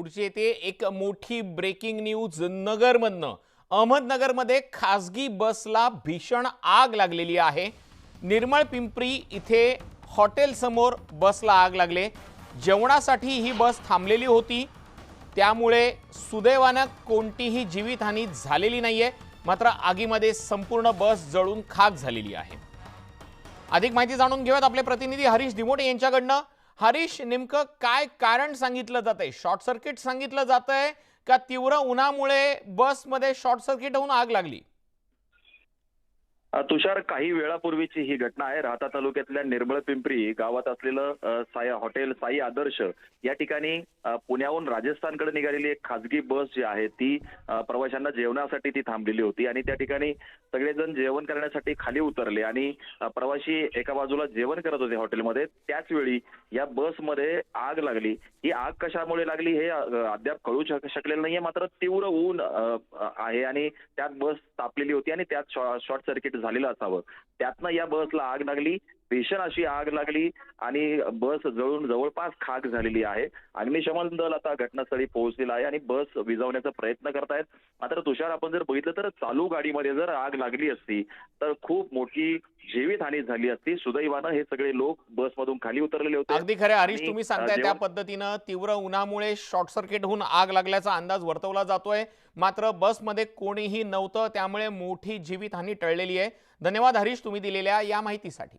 पुढची येते एक मोठी ब्रेकिंग न्यूज नगरमधनं. अहमदनगरमध्ये खासगी बसला भीषण आग लागलेली आहे. निर्मळ पिंपरी इथे हॉटेलसमोर बसला आग लागले. जेवणासाठी ही बस थांबलेली होती. त्यामुळे सुदैवानं कोणतीही जीवितहानी झालेली नाहीये. मात्र आगीमध्ये संपूर्ण बस जळून खाक झालेली आहे. अधिक माहिती जाणून घेऊयात आपले प्रतिनिधी हरीश दिमोटे यांच्याकडनं. हरीश नेमकं काय कारण सांगितलं जातंय? शॉर्ट सर्किट सांगितलं जातंय का तीव्र उन्हामुळे बसमध्ये शॉर्ट सर्किट होऊन आग लागली? तुषार काही वेळापूर्वीची ही घटना आहे. राहता तालुक्यातल्या निर्मळ पिंपरी गावात असलेलं साई हॉटेल साई आदर्श या ठिकाणी पुण्याहून राजस्थानकडे निघालेली एक खासगी बस जी आहे ती प्रवाशांना जेवणासाठी ती थांबलेली होती आणि त्या ठिकाणी सगळेजण जेवण करण्यासाठी खाली उतरले आणि प्रवाशी प्रवासी एका बाजूला जेवण करत होते हॉटेलमध्ये. त्याच वेळी या बसमध्ये आग लागली. ही आग कशामुळे लागली हे अद्याप कळू शक- शकलेलं नाहीये. मात्र तीव्र ऊन आहे आणि त्यात बस तापलेली होती आणि त्यात शॉर्ट सर्किट झालेलं असावं. त्यातनं या बसला आग लागली. भीषण अशी आग लागली आणि बस जळून जवळपास खाक झालेली आहे. अग्निशमन दल आता घटनास्थळी पोहोचलेलं आहे आणि बस विझवण्याचा प्रयत्न करतायत. मात्र तुषार आपण जर बघितलं तर चालू गाडीमध्ये जर आग लागली असती तर खूप मोठी जीवितहानी झाली असती. सुदैवानं हे सगळे लोक बसमधून खाली उतरलेले होते. अगदी खरे हरीश तुम्ही सांगताय त्या पद्धतीनं तीव्र उन्हामुळे शॉर्ट सर्किट होऊन आग लागल्याचा अंदाज वर्तवला जातोय. मात्र बसमध्ये कोणीही नव्हतं त्यामुळे मोठी जीवितहानी टळलेली आहे. धन्यवाद हरीश तुम्ही दिलेल्या या माहितीसाठी.